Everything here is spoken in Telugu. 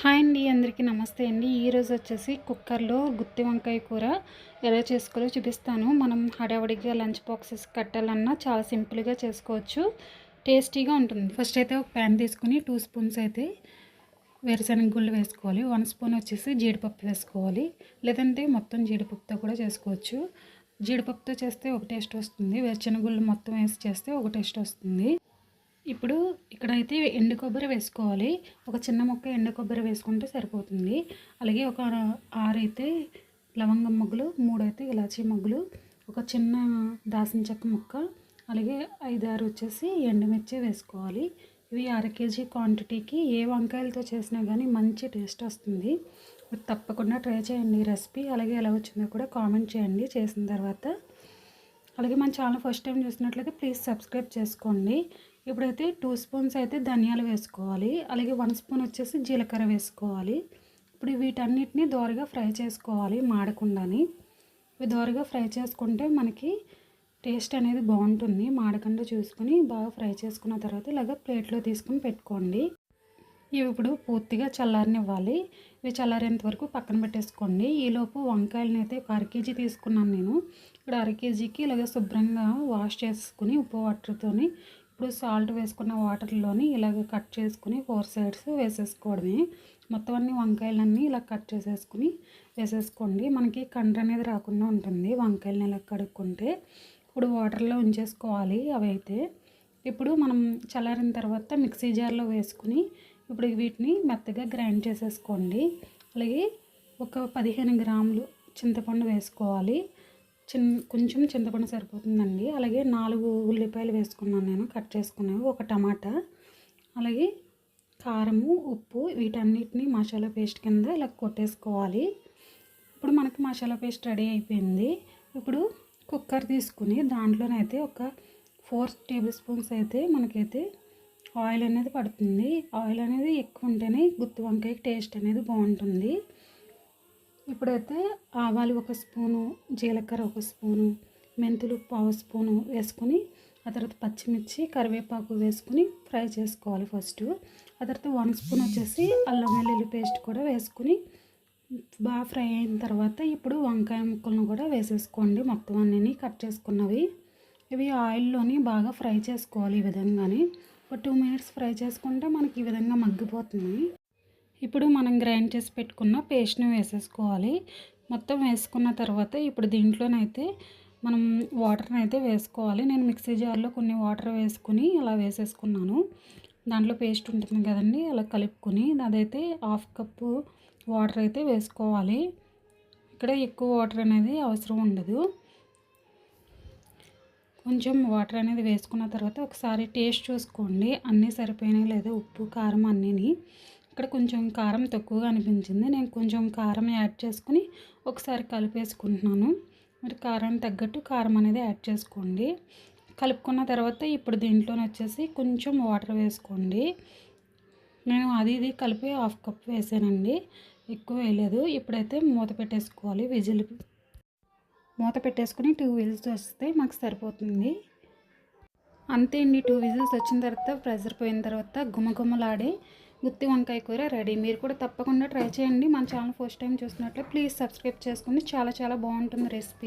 హాయ్ అండి అందరికీ నమస్తే అండి. ఈరోజు వచ్చేసి కుక్కర్లో గుత్తి వంకాయ కూర ఎలా చేసుకోవాలో చూపిస్తాను. మనం హడావడిగా లంచ్ బాక్సెస్ కట్టాలన్నా చాలా సింపుల్గా చేసుకోవచ్చు. టేస్టీగా ఉంటుంది. ఫస్ట్ అయితే ఒక ప్యాన్ తీసుకుని టూ స్పూన్స్ అయితే వేరుశనగ గుళ్ళు వేసుకోవాలి. వన్ స్పూన్ వచ్చేసి జీడిపప్పు వేసుకోవాలి. లేదంటే మొత్తం జీడిపప్పుతో కూడా చేసుకోవచ్చు. జీడిపప్పుతో చేస్తే ఒక టేస్ట్ వస్తుంది. వేరుశనగ గుళ్ళు మొత్తం వేసి చేస్తే ఒక టేస్ట్ వస్తుంది. ఇప్పుడు ఇక్కడైతే ఎండు కొబ్బరి వేసుకోవాలి. ఒక చిన్న ముక్క ఎండు కొబ్బరి వేసుకుంటే సరిపోతుంది. అలాగే ఒక ఆరైతే లవంగం మొగ్గులు మూడైతే ఇలాచీ మొగ్గులు ఒక చిన్న దాసిన చెక్క ముక్క అలాగే ఐదారు వచ్చేసి ఎండుమిర్చి వేసుకోవాలి. ఇవి అర కేజీ క్వాంటిటీకి ఏ వంకాయలతో చేసినా కానీ మంచి టేస్ట్ వస్తుంది. తప్పకుండా ట్రై చేయండి ఈ రెసిపీ. అలాగే ఎలా వచ్చిందో కూడా కామెంట్ చేయండి. చేసిన తర్వాత అలాగే మన ఛానల్ ఫస్ట్ టైం చూసినట్లయితే ప్లీజ్ సబ్స్క్రైబ్ చేసుకోండి. ఇప్పుడైతే టూ స్పూన్స్ అయితే ధనియాలు వేసుకోవాలి. అలాగే వన్ స్పూన్ వచ్చేసి జీలకర్ర వేసుకోవాలి. ఇప్పుడు వీటన్నిటిని దోరగా ఫ్రై చేసుకోవాలి మాడకుండాని. ఇవి దోరగా ఫ్రై చేసుకుంటే మనకి టేస్ట్ అనేది బాగుంటుంది. మాడకుండా చూసుకొని బాగా ఫ్రై చేసుకున్న తర్వాత ఇలాగ ప్లేట్లో తీసుకుని పెట్టుకోండి. ఇవి ఇప్పుడు పూర్తిగా చల్లారనివ్వాలి. ఇవి చల్లారేంత వరకు పక్కన పెట్టేసుకోండి. ఈలోపు వంకాయలని అయితే ఒక అర కేజీ తీసుకున్నాను నేను. ఇక్కడ అర కేజీకి ఇలాగ శుభ్రంగా వాష్ చేసుకుని ఉప్పు వాటర్తోని ఇప్పుడు సాల్ట్ వేసుకున్న వాటర్లోని ఇలాగ కట్ చేసుకుని ఫోర్ సైడ్స్ వేసేసుకోవడమే. మొత్తం అన్ని వంకాయలన్నీ ఇలా కట్ చేసేసుకుని వేసేసుకోండి. మనకి కండ్ర అనేది రాకుండా ఉంటుంది వంకాయలని ఇలా కడుక్కుంటే. ఇప్పుడు వాటర్లో ఉంచేసుకోవాలి అవి అయితే. ఇప్పుడు మనం చల్లారిన తర్వాత మిక్సీ జార్లో వేసుకుని ఇప్పుడు వీటిని మెత్తగా గ్రైండ్ చేసేసుకోండి. అలాగే ఒక పదిహేను గ్రాములు చింతపండు వేసుకోవాలి. చిన్ కొంచెం చింతపండు సరిపోతుందండి. అలాగే నాలుగు ఉల్లిపాయలు వేసుకున్నాను నేను కట్ చేసుకున్నాను ఒక టమాటా అలాగే కారము ఉప్పు వీటన్నిటిని మసాలా పేస్ట్ కింద ఇలా కొట్టేసుకోవాలి. ఇప్పుడు మనకి మసాలా పేస్ట్ రెడీ అయిపోయింది. ఇప్పుడు కుక్కర్ తీసుకుని దాంట్లోనైతే ఒక ఫోర్ టేబుల్ స్పూన్స్ అయితే మనకైతే ఆయిల్ అనేది పడుతుంది. ఆయిల్ అనేది ఎక్కువ ఉంటేనే గుత్తి వంకాయ టేస్ట్ అనేది బాగుంటుంది. ఇప్పుడైతే ఆవాలు ఒక స్పూను జీలకర్ర ఒక స్పూను మెంతులు పావు స్పూను వేసుకొని ఆ తర్వాత పచ్చిమిర్చి కరివేపాకు వేసుకుని ఫ్రై చేసుకోవాలి ఫస్ట్. ఆ తర్వాత వన్ స్పూన్ వచ్చేసి అల్లం వెల్లుల్లి పేస్ట్ కూడా వేసుకుని బాగా ఫ్రై అయిన తర్వాత ఇప్పుడు వంకాయ ముక్కలను కూడా వేసేసుకోండి. మొత్తం అన్నీ కట్ చేసుకున్నవి. ఇవి ఆయిల్లోని బాగా ఫ్రై చేసుకోవాలి ఈ విధంగానే. ఒక టూ మినిట్స్ ఫ్రై చేసుకుంటే మనకి ఈ విధంగా మగ్గిపోతుంది. ఇప్పుడు మనం గ్రైండ్ చేసి పెట్టుకున్న పేస్ట్ని వేసేసుకోవాలి. మొత్తం వేసుకున్న తర్వాత ఇప్పుడు దీంట్లోనైతే మనం వాటర్ని అయితే వేసుకోవాలి. నేను మిక్సీ జార్లో కొన్ని వాటర్ వేసుకుని ఇలా వేసేసుకున్నాను. దాంట్లో పేస్ట్ ఉంటుంది కదండి అలా కలుపుకొని అదైతే హాఫ్ కప్పు వాటర్ అయితే వేసుకోవాలి. ఇక్కడ ఎక్కువ వాటర్ అనేది అవసరం ఉండదు. కొంచెం వాటర్ అనేది వేసుకున్న తర్వాత ఒకసారి టేస్ట్ చూసుకోండి. అన్నీ సరిపోయినాయి. లేదా ఉప్పు కారం అన్నీని. ఇక్కడ కొంచెం కారం తక్కువగా అనిపించింది. నేను కొంచెం కారం యాడ్ చేసుకుని ఒకసారి కలిపేసుకుంటున్నాను. మరి కారం తగ్గట్టు కారం అనేది యాడ్ చేసుకోండి. కలుపుకున్న తర్వాత ఇప్పుడు దీంట్లోనే వచ్చేసి కొంచెం వాటర్ వేసుకోండి. నేను అది ఇది కలిపి హాఫ్ కప్ వేసానండి. ఎక్కువ వేయలేదు. ఇప్పుడైతే మూత పెట్టేసుకోవాలి. విజిల్ మూత పెట్టేసుకుని టూ విజిల్స్ వస్తే మాకు సరిపోతుంది. అంతే అండి టూ విజిల్స్ వచ్చిన తర్వాత ప్రెజర్ పోయిన తర్వాత గుమగుమలాడే గుత్తి వంకాయ కూర రెడీ మీరు కూడా తప్పకుండా ట్రై చేయండి. మన ఛానల్ ఫస్ట్ టైం చూసినట్లే ప్లీజ్ సబ్స్క్రైబ్ చేసుకోండి చాలా చాలా బాగుంటుంది రెసిపీ